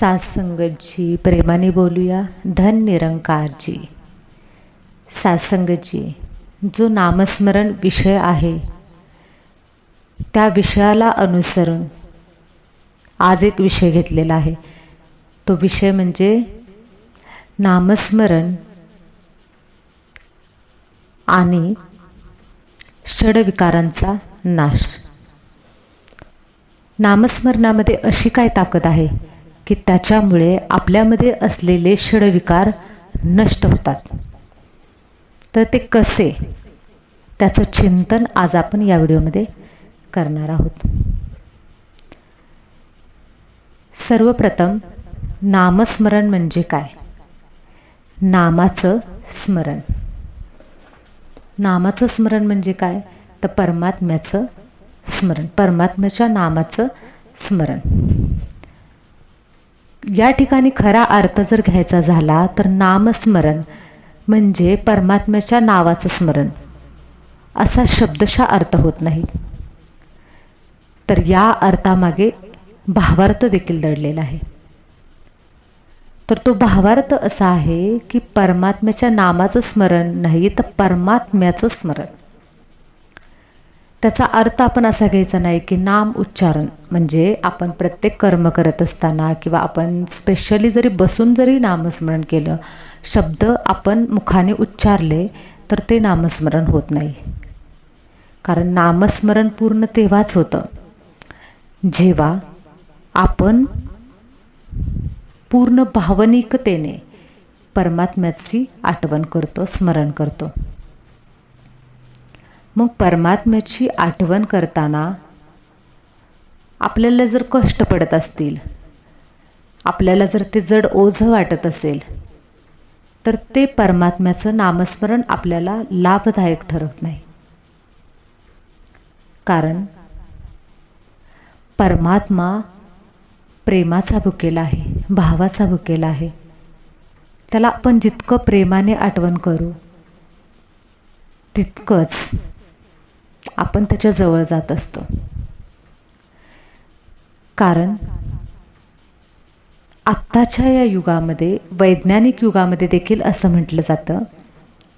सासंगतजी प्रेमाने बोलूया धन निरंकारजी. सासंगतजी जो नामस्मरण विषय आहे त्या विषयाला अनुसरून आज एक विषय घेतलेला आहे. तो विषय म्हणजे नामस्मरण आणि षडविकारांचा नाश. नामस्मरणामध्ये अशी काय ताकद आहे? की त्याच्यामुळे आपल्यामध्ये असलेले षडविकार नष्ट होतात. तर ते कसे? त्याचं चिंतन आज आपण या व्हिडिओमध्ये करणार आहोत. सर्वप्रथम नामस्मरण म्हणजे काय? नामाचं स्मरण. नामाचं स्मरण म्हणजे काय? तर परमात्म्याचं स्मरण. परमात्म्याच्या नामाचं स्मरण. या ठिकाणी खरा अर्थ जर घ्यायचा झाला तर नामस्मरण म्हणजे परमात्म्याच्या नावाचं स्मरण. असा शब्दशा अर्थ होत नाही. तर या अर्थामागे भावार्थ देखील दडलेला आहे. तर तो भावार्थ असा आहे की परमात्म्याच्या नामाचं स्मरण नाही तर परमात्म्याचं स्मरण. त्याचा अर्थ आपण असा घ्यायचा नाही की नाम उच्चारण. म्हणजे आपण प्रत्येक कर्म करत असताना किंवा आपण स्पेशली जरी बसून जरी नामस्मरण केलं शब्द आपण मुखाने उच्चारले तर ते नामस्मरण होत नाही. कारण नामस्मरण पूर्ण तेव्हाच होतं. जेव्हा आपण पूर्ण भावनिकतेने परमात्म्याची आठवण करतो स्मरण करतो. मग परमात्म्याची आठवण करताना आपल्याला जर कष्ट पडत असतील आपल्याला जर ते जड ओझं वाटत असेल तर ते परमात्म्याचं नामस्मरण आपल्याला लाभदायक ठरत नाही. कारण परमात्मा प्रेमाचा भुकेला आहे भावाचा भुकेला आहे. त्याला आपण जितकं प्रेमाने आठवण करू तितकंच आपण त्याच्याजवळ जात असतो. कारण आत्ताच्या या युगामध्ये वैज्ञानिक युगामध्ये देखील असं म्हटलं जातं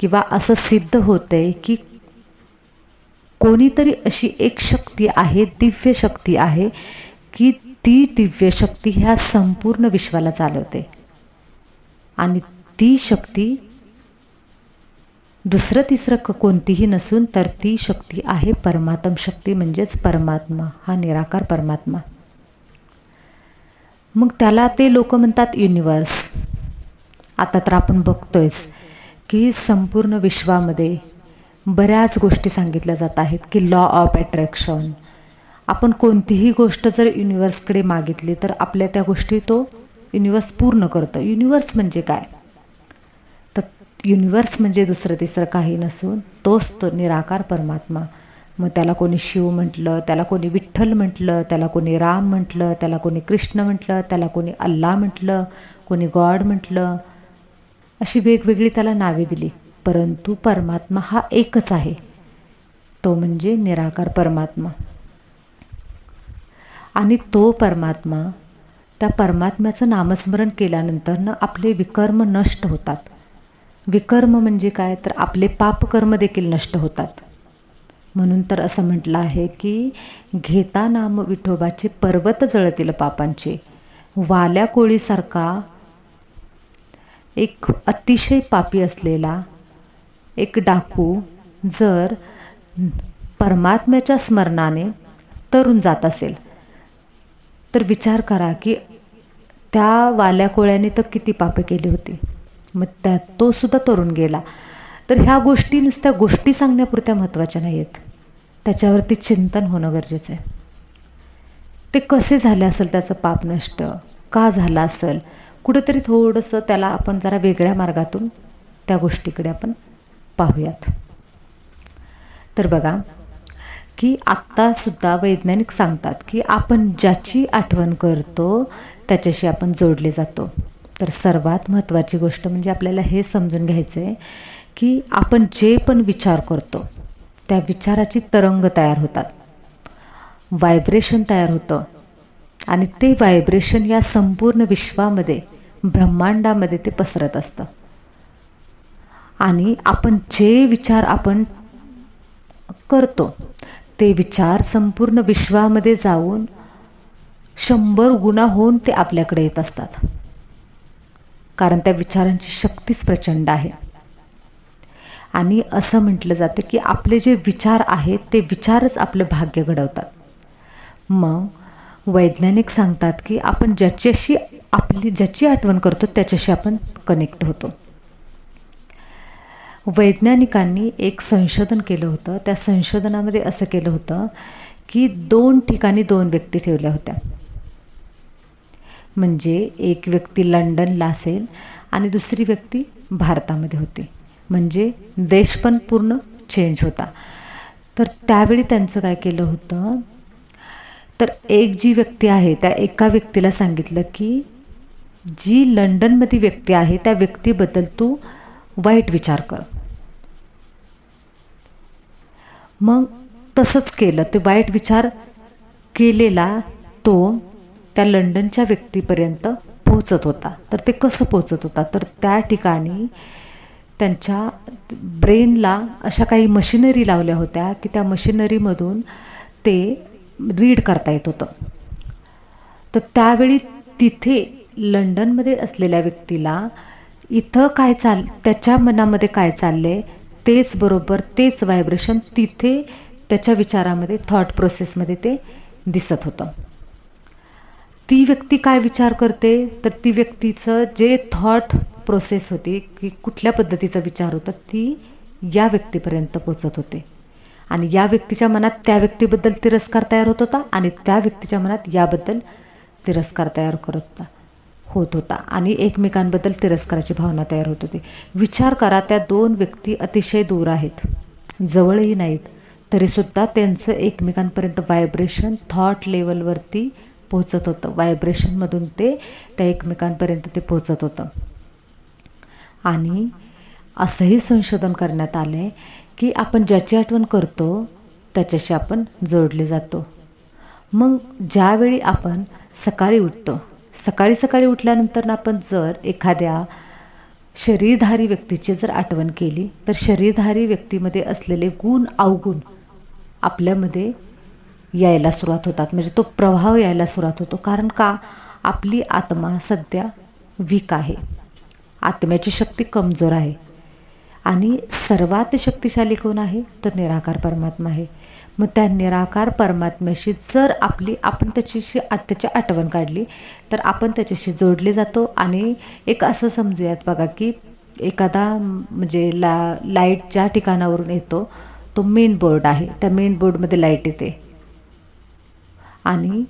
किंवा असं सिद्ध होतं आहे की कोणीतरी अशी एक शक्ती आहे दिव्य शक्ती आहे की ती दिव्य शक्ती ह्या संपूर्ण विश्वाला चालवते. आणि ती शक्ती दुसरं तिसरं क कोणतीही नसून तर ती शक्ती आहे परमात्म. शक्ती म्हणजेच परमात्मा. हा निराकार परमात्मा. मग त्याला ते लोक म्हणतात युनिवर्स आता तर आपण बघतोयच की संपूर्ण विश्वामध्ये बऱ्याच गोष्टी सांगितल्या जात आहेत की लॉ ऑफ अट्रॅक्शन आपण कोणतीही गोष्ट जर युनिवर्सकडे मागितली तर आपल्या त्या गोष्टी तो युनिवर्स पूर्ण करतं. युनिवर्स म्हणजे काय? युनिवर्स म्हणजे दुसरं तिसरं काही नसून तोच तो निराकार परमात्मा. मग त्याला कोणी शिव म्हटलं त्याला कोणी विठ्ठल म्हटलं त्याला कोणी राम म्हटलं त्याला कोणी कृष्ण म्हटलं त्याला कोणी अल्ला म्हटलं कोणी गॉड म्हटलं अशी वेगवेगळी त्याला नावे दिली. परंतु परमात्मा हा एकच आहे. तो म्हणजे निराकार परमात्मा. आणि तो परमात्मा त्या परमात्म्याचं नामस्मरण केल्यानंतरनं आपले विकर्म नष्ट होतात. विकर्म म्हणजे काय? तर आपले पापकर्म देखील नष्ट होतात. म्हणून तर असं म्हटलं आहे की घेता नाम विठोबाचे पर्वत जळतील पापांचे. वाल्या कोळीसारखा एक अतिशय पापी असलेला एक डाकू जर परमात्म्याच्या स्मरणाने तरून जात असेल तर विचार करा की त्या वाल्या कोळ्याने तर किती पापे केली होती. मग त्या तो सुद्धा तरुण गेला. तर ह्या गोष्टी नुसत्या गोष्टी सांगण्यापुरत्या महत्त्वाच्या नाही आहेत त्याच्यावरती चिंतन होणं गरजेचं आहे. ते कसे झाले असेल त्याचं पाप नष्ट? का झालं असेल? कुठंतरी थोडंसं त्याला आपण जरा वेगळ्या मार्गातून त्या गोष्टीकडे आपण पाहूयात. तर बघा की आत्तासुद्धा वैज्ञानिक सांगतात की आपण ज्याची आठवण करतो त्याच्याशी आपण जोडले जातो. तर सर्वात महत्त्वाची गोष्ट म्हणजे आपल्याला हे समजून घ्यायचं आहे की आपण जे पण विचार करतो त्या विचाराची तरंग तयार होतात. व्हायब्रेशन तयार होतं. आणि ते व्हायब्रेशन या संपूर्ण विश्वामध्ये ब्रह्मांडामध्ये ते पसरत असतं. आणि आपण जे विचार आपण करतो ते विचार संपूर्ण विश्वामध्ये जाऊन शंभर गुणा होऊन ते आपल्याकडे येत असतात. कारण त्या विचारांची शक्तीच प्रचंड आहे. आणि असं म्हटलं जातं की आपले जे विचार आहेत ते विचारच आपलं भाग्य घडवतात. मग वैज्ञानिक सांगतात की आपण ज्याच्याशी आपली ज्याची आठवण करतो त्याच्याशी आपण कनेक्ट होतो. वैज्ञानिकांनी एक संशोधन केलं होतं. त्या संशोधनामध्ये असं केलं होतं की दोन ठिकाणी दोन व्यक्ती ठेवल्या होत्या. म्हणजे एक व्यक्ती लंडनला असेल आणि दुसरी व्यक्ती भारतामध्ये होती. म्हणजे देश पण पूर्ण चेंज होता. तर त्यावेळी त्यांचं काय केलं होतं? तर एक जी व्यक्ती आहे त्या एका व्यक्तीला सांगितलं की जी लंडनमध्ये व्यक्ती आहे त्या व्यक्तीबद्दल तू वाईट विचार कर. मग तसंच केलं. ते वाईट विचार केलेला तो त्या लंडनच्या व्यक्तीपर्यंत पोहोचत होता. तर ते कसं पोचत होता? तर त्या ठिकाणी त्यांच्या ब्रेनला अशा काही मशिनरी लावल्या होत्या की त्या मशिनरीमधून ते रीड करता येत होतं. तर त्यावेळी तिथे लंडनमध्ये असलेल्या व्यक्तीला इथं काय चाल त्याच्या मनामध्ये काय चालले तेच बरोबर तेच व्हायब्रेशन तिथे त्याच्या विचारामध्ये थॉट प्रोसेसमध्ये ते दिसत होतं. ती व्यक्ती काय विचार करते? तर ती व्यक्तीचं जे थॉट प्रोसेस होती की कुठल्या पद्धतीचा विचार होता ती या व्यक्तीपर्यंत पोचत होते. आणि या व्यक्तीच्या मनात त्या व्यक्तीबद्दल तिरस्कार तयार होत होता आणि त्या व्यक्तीच्या मनात याबद्दल तिरस्कार तयार करत होता होत होता. आणि एकमेकांबद्दल तिरस्काराची भावना तयार होत होती. विचार करा त्या दोन व्यक्ती अतिशय दूर आहेत जवळही नाहीत. तरीसुद्धा त्यांचं एकमेकांपर्यंत व्हायब्रेशन थॉट लेवलवरती पोहोचत होतं. व्हायब्रेशनमधून ते त्या एकमेकांपर्यंत ते पोचत होतं. आणि असंही संशोधन करण्यात आलं आहे की आपण ज्याची आठवण करतो त्याच्याशी आपण जोडले जातो. मग ज्यावेळी आपण सकाळी उठतो सकाळी सकाळी उठल्यानंतर आपण जर एखाद्या शरीरधारी व्यक्तीची जर आठवण केली तर शरीरधारी व्यक्तीमध्ये असलेले गुण अवगुण आपल्यामध्ये यायला सुरुवात होतात. म्हणजे तो प्रभाव यायला सुरुवात होतो. कारण का? आपली आत्मा सध्या वीक आहे. आत्म्याची शक्ती कमजोर आहे. आणि सर्वात शक्तिशाली कोण आहे? तर निराकार परमात्मा आहे. मग त्या निराकार परमात्म्याशी जर आपली आपण त्याच्याशी त्याची आठवण काढली तर आपण त्याच्याशी जोडले जातो. आणि एक असं समजूयात बघा की एखादा म्हणजे ला लाइट ज्या ठिकाणावरून येतो तो मेन बोर्ड आहे. त्या मेन बोर्डमध्ये लाइट येते. आणि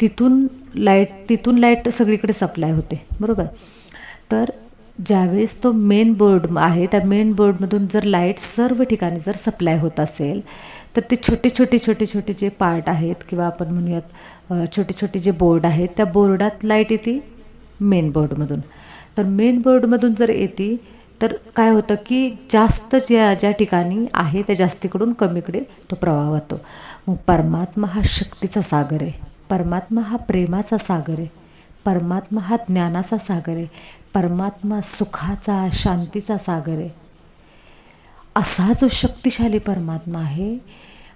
तिथून लाइट तिथून लाइट सगळीकडे सप्लाय होते. बरोबर? तर ज्यावेळेस तो मेन बोर्ड आहे त्या मेन बोर्डमधून जर लाइट सर्व ठिकाणी जर सप्लाय होत असेल तर ते छोटे छोटे छोटे छोटे जे पार्ट आहेत किंवा आपण म्हणूयात छोटे छोटे जे बोर्ड आहेत त्या बोर्डात लाइट येते मेन बोर्डमधून. तर मेन बोर्डमधून जर येते तर काय होतं की जास्त ज्या ज्या ठिकाणी आहे त्या जास्तीकडून कमीकडे तो प्रवाह होतो मग परमात्मा हा शक्तीचा सागर आहे. परमात्मा हा प्रेमाचा सागर आहे. परमात्मा हा ज्ञानाचा सागर आहे. परमात्मा सुखाचा शांतीचा सागर आहे. असा जो शक्तिशाली परमात्मा आहे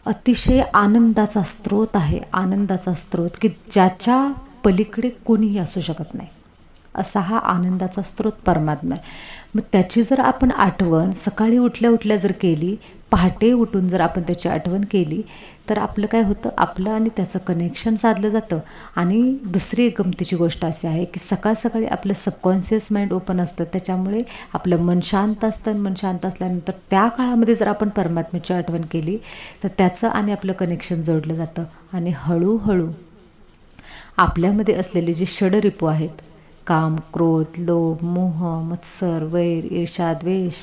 अतिशय आनंदाचा स्रोत आहे. आनंदाचा स्रोत की ज्याच्या पलीकडे कोणीही असू शकत नाही. असा हा आनंदाचा स्रोत परमात्मा आहे. मग त्याची जर आपण आठवण सकाळी उठल्या उठल्या जर केली पहाटे उठून जर आपण त्याची आठवण केली तर आपलं काय होतं? आपलं आणि त्याचं कनेक्शन साधलं जातं. आणि दुसरी एक गमतीची गोष्ट अशी आहे की सकाळ सकाळी आपलं सबकॉन्शियस माइंड ओपन असतं. त्याच्यामुळे आपलं मन शांत असतं मन शांत असल्यानंतर त्या काळामध्ये जर आपण परमात्म्याची आठवण केली तर त्याचं आणि आपलं कनेक्शन जोडलं जातं. आणि हळूहळू आपल्यामध्ये असलेले जे षडरिपू आहेत काम क्रोध लोभ मोह मत्सर वैर ईर्षा द्वेष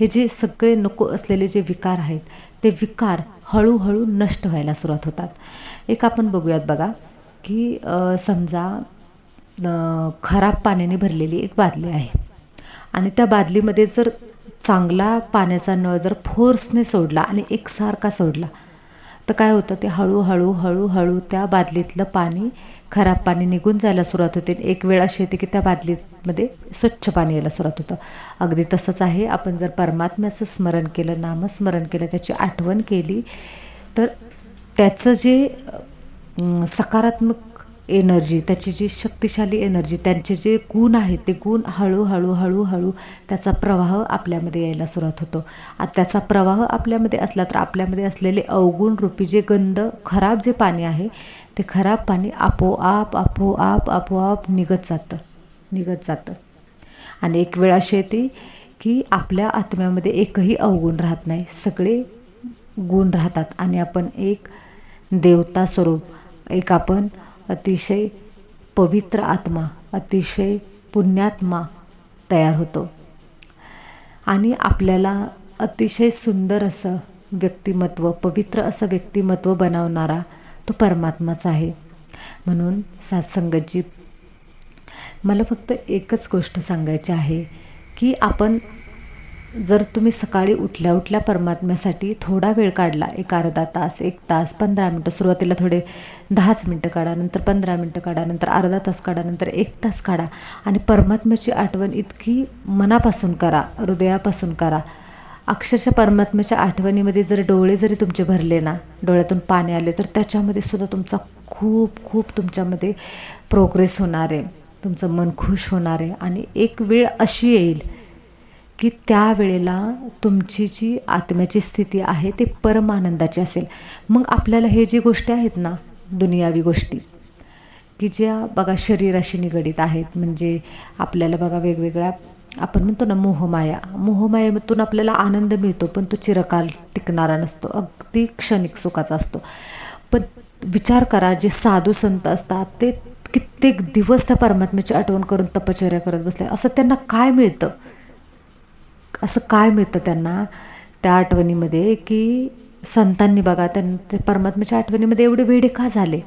हे जे सगळे नको असलेले जे विकार आहेत ते विकार हळूहळू नष्ट व्हायला सुरुवात होतात. एक आपण बघूयात बघा की समजा खराब पाण्याने भरलेली एक बादली आहे. आणि त्या बादलीमध्ये जर चांगला पाण्याचा नळ जर फोर्सने सोडला आणि एकसारखा सोडला तर काय होतं ते हळूहळू हळूहळू त्या बादलीतलं पाणी खराब पाणी निघून जायला सुरुवात होते. एक वेळ अशी येते की त्या बादलीमध्ये स्वच्छ पाणी यायला सुरुवात होतं. अगदी तसंच आहे. आपण जर परमात्म्याचं स्मरण केलं नामस्मरण केलं त्याची आठवण केली तर त्याचं जे सकारात्मक एनर्जी त्याची जी शक्तिशाली एनर्जी त्यांचे जे गुण आहेत ते गुण हळूहळू हळूहळू त्याचा प्रवाह आपल्यामध्ये यायला सुरुवात होतो. आता त्याचा प्रवाह आपल्यामध्ये असला तर आपल्यामध्ये असलेले अवगुण रूपी जे गंध खराब जे पाणी आहे ते खराब पाणी आपोआप आपोआप आपोआप निघत जातं निघत जातं. आणि एक वेळ अशी येते की आपल्या आत्म्यामध्ये एकही अवगुण राहत नाही. सगळे गुण राहतात आणि आपण एक देवता स्वरूप एक आपण अतिशय पवित्र आत्मा अतिशय पुण्यात्मा तयार होतो. आणि आपल्याला अतिशय सुंदर असं व्यक्तिमत्व पवित्र असं व्यक्तिमत्व बनवणारा तो परमात्माच आहे. म्हणून सात्संगतजी मला फक्त एकच गोष्ट सांगायची आहे की आपण जर तुम्ही सकाळी उठल्या उठल्या परमात्म्यासाठी थोडा वेळ काढला एक अर्धा तास एक तास पंधरा मिनटं सुरुवातीला थोडे दहाच मिनटं काढा नंतर पंधरा मिनटं काढा नंतर अर्धा तास काढा नंतर एक तास काढा आणि परमात्म्याची आठवण इतकी मनापासून करा हृदयापासून करा. अक्षरशः परमात्म्याच्या आठवणीमध्ये जर डोळे जरी तुमचे भरले ना डोळ्यातून पाणी आले तर त्याच्यामध्ये सुद्धा तुमचा खूप खूप तुमच्यामध्ये प्रोग्रेस होणार आहे. तुमचं मन खुश होणार आहे आणि एक वेळ अशी येईल की त्यावेळेला तुमची जी आत्म्याची स्थिती आहे ते परमानंदाची असेल. मग आपल्याला हे जी गोष्टी आहेत ना दुनियावी गोष्टी की ज्या बघा शरीराशी निगडीत आहेत म्हणजे आपल्याला बघा वेगवेगळ्या आपण म्हणतो ना मोहमाया. मोहमायातून आपल्याला आनंद मिळतो पण तो चिरकाल टिकणारा नसतो अगदी क्षणिक सुखाचा असतो. पण विचार करा जे साधू संत असतात ते कित्येक दिवस त्या परमात्म्याची आठवण करून तपश्चर्या करत बसले असं त्यांना काय मिळतं? असं काय मिळतं त्यांना? त्या आठवणीमध्ये की संतांनी बघा त्यां परमात्म्याच्या आठवणीमध्ये एवढे वेडे का झाले?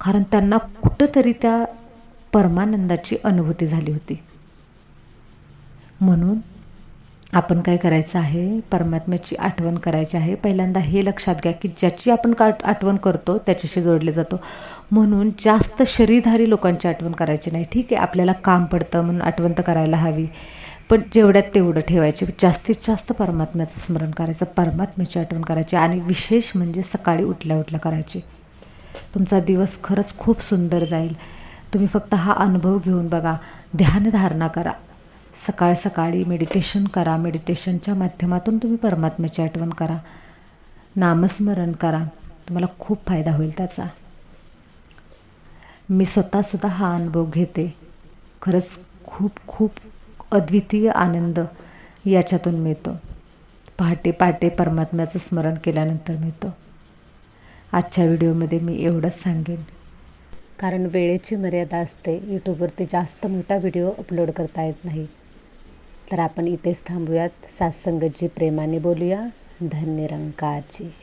कारण त्यांना कुठंतरी त्या परमानंदाची अनुभूती झाली होती. म्हणून आपण काय करायचं आहे? परमात्म्याची आठवण करायची आहे. पहिल्यांदा हे लक्षात घ्या की ज्याची आपण का आठवण करतो त्याच्याशी जोडले जातो. म्हणून जास्त शरीरधारी लोकांची आठवण करायची नाही. ठीक आहे आपल्याला काम पडतं म्हणून आठवण तर करायला हवी. पण जेवढ्यात तेवढं ठेवायचे. जास्तीत जास्त परमात्म्याचं स्मरण करायचं परमात्म्याची आठवण करायची आणि विशेष म्हणजे सकाळी उठल्या उठल्या करायची. तुमचा दिवस खरंच खूप सुंदर जाईल. तुम्ही फक्त हा अनुभव घेऊन बघा. ध्यानधारणा करा. सकाळ सकाळी मेडिटेशन करा. मेडिटेशनच्या माध्यमातून तुम्ही परमात्म्याची आठवण करा. नामस्मरण करा. तुम्हाला खूप फायदा होईल त्याचा. मी स्वतःसुद्धा हा अनुभव घेते. खरंच खूप खूप अद्वितीय आनंद याच्यातून मिळतो. पहाटे पहाटे परमात्म्याचं स्मरण केल्यानंतर मिळतो. आजच्या व्हिडिओमध्ये मी एवढंच सांगेन. कारण वेळेची मर्यादा असते यूट्यूबवरती जास्त मोठा व्हिडिओ अपलोड करता येत नाही. तर आपण इथेच थांबूयात. सात्संगतजी प्रेमाने बोलूया. धन्य रंकाची